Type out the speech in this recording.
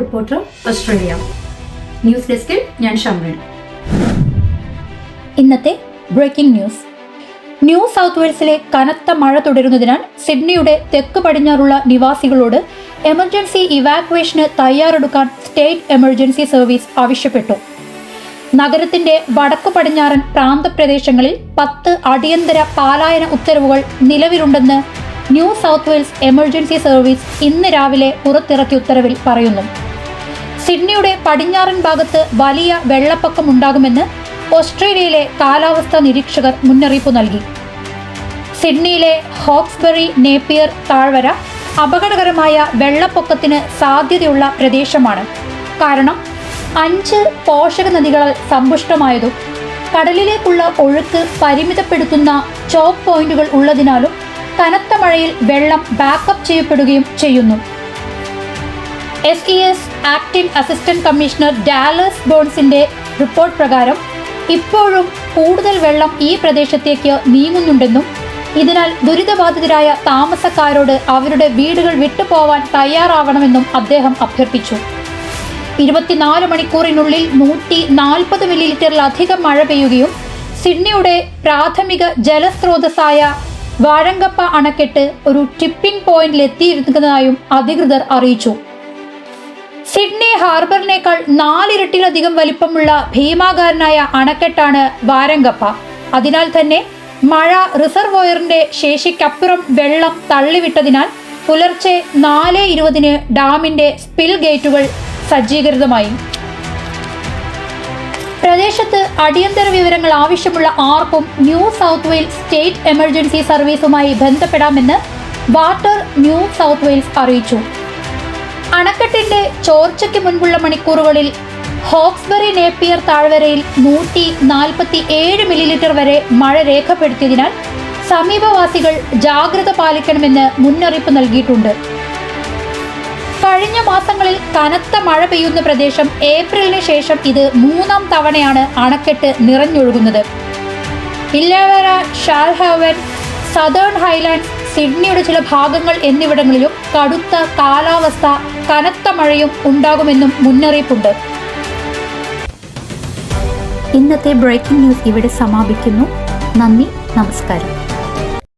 Reporter Australia. News ഡെസ്കിൽ ഞാൻ ഷംറിൻ ഇന്നത്തെ ബ്രേക്കിംഗ് ന്യൂസ്. ന്യൂ സൗത്ത് വെയിൽസിലെ കനത്ത മഴ തുടരുന്നതിനാൽ സിഡ്നിയുടെ തെക്ക് പടിഞ്ഞാറുള്ള നിവാസികളോട് എമർജൻസി ഇവാക്വേഷന് തയ്യാറെടുക്കാൻ സ്റ്റേറ്റ് എമർജൻസി സർവീസ് ആവശ്യപ്പെട്ടു. നഗരത്തിന്റെ വടക്കു പടിഞ്ഞാറൻ പ്രാന്തപ്രദേശങ്ങളിൽ പത്ത് അടിയന്തര പാലായന ഉത്തരവുകൾ നിലവിലുണ്ടെന്ന് New South Wales emergency service ഇന്ന് രാവിലെ പുറത്തിറക്കിയ ഉത്തരവിൽ പറയുന്നു. സിഡ്നിയുടെ പടിഞ്ഞാറൻ ഭാഗത്ത് വലിയ വെള്ളപ്പൊക്കം ഉണ്ടാകുമെന്ന് ഓസ്ട്രേലിയയിലെ കാലാവസ്ഥാ നിരീക്ഷകർ മുന്നറിയിപ്പ് നൽകി. സിഡ്നിയിലെ ഹോക്സ്ബറി നേപ്പിയർ താഴ്വര അപകടകരമായ വെള്ളപ്പൊക്കത്തിന് സാധ്യതയുള്ള പ്രദേശമാണ്. കാരണം അഞ്ച് പോഷക നദികളാൽ സമ്പുഷ്ടമായതും കടലിലേക്കുള്ള ഒഴുക്ക് പരിമിതപ്പെടുത്തുന്ന ചോക്ക് പോയിന്റുകൾ ഉള്ളതിനാലും കനത്ത മഴയിൽ വെള്ളം ബാക്കപ്പ് ചെയ്യപ്പെടുകയും ചെയ്യുന്നു. S E S acting assistant commissioner Dallas ബോൺസിന്റെ report പ്രകാരം ഇപ്പോഴും കൂടുതൽ വെള്ളം ഈ പ്രദേശത്തേക്ക് നീങ്ങുന്നുണ്ടെന്നും ഇതിനാൽ ദുരിതബാധിതരായ താമസക്കാരോട് അവരുടെ വീടുകൾ വിട്ടുപോവാൻ തയ്യാറാവണമെന്നും അദ്ദേഹം അഭ്യർത്ഥിച്ചു. ഇരുപത്തിനാല് മണിക്കൂറിനുള്ളിൽ നൂറ്റി നാൽപ്പത് മില്ലിലിറ്ററിലധികം മഴ പെയ്യുകയും സിഡ്നിയുടെ പ്രാഥമിക ജലസ്രോതസ്സായ വാഴങ്കപ്പ അണക്കെട്ട് ഒരു ടിപ്പിംഗ് പോയിന്റിൽ എത്തിയിരിക്കുന്നതായും അധികൃതർ അറിയിച്ചു. സിഡ്നി ഹാർബറിനേക്കാൾ നാലിരട്ടിലധികം വലിപ്പമുള്ള ഭീമാകാരനായ അണക്കെട്ടാണ് വാരംഗപ്പ. അതിനാൽ തന്നെ മഴ റിസർവോയറിന്റെ ശേഷിക്കപ്പുറം വെള്ളം തള്ളിവിട്ടതിനാൽ പുലർച്ചെ നാല് ഇരുപതിന് ഡാമിന്റെ സ്പിൽ ഗേറ്റുകൾ സജ്ജീകൃതമായി. പ്രദേശത്ത് അടിയന്തര വിവരങ്ങൾ ആവശ്യമുള്ള ആർക്കും New South Wales State emergency സർവീസുമായി ബന്ധപ്പെടാമെന്ന് വാട്ടർ ന്യൂ സൗത്ത് വെയിൽസ് അറിയിച്ചു. അണക്കെട്ടിന്റെ ചോർച്ചയ്ക്ക് മുൻപുള്ള മണിക്കൂറുകളിൽ ഹോക്സ്ബറി നേപ്പിയർ താഴ്വരയിൽ നൂറ്റി നാൽപ്പത്തി ഏഴ് മില്ലിലിറ്റർ വരെ മഴ രേഖപ്പെടുത്തിയതിനാൽ സമീപവാസികൾ ജാഗ്രത പാലിക്കണമെന്ന് മുന്നറിയിപ്പ് നൽകിയിട്ടുണ്ട്. കഴിഞ്ഞ മാസങ്ങളിൽ കനത്ത മഴ പെയ്യുന്ന പ്രദേശം ഏപ്രിലിന് ശേഷം ഇത് മൂന്നാം തവണയാണ് അണക്കെട്ട് നിറഞ്ഞൊഴുകുന്നത്. ഇല്ലവര ഷാൽഹവൻ സദേൺ ഹൈലാൻഡ്സ് സിഡ്നിയുടെ ചില ഭാഗങ്ങൾ എന്നിവിടങ്ങളിലും കടുത്ത കാലാവസ്ഥ കനത്ത മഴയും ഉണ്ടാകുമെന്നും മുന്നറിയിപ്പുണ്ട്. ഇന്നത്തെ ബ്രേക്കിംഗ് ന്യൂസ് ഇവിടെ സമാപിക്കുന്നു. നന്ദി നമസ്കാരം.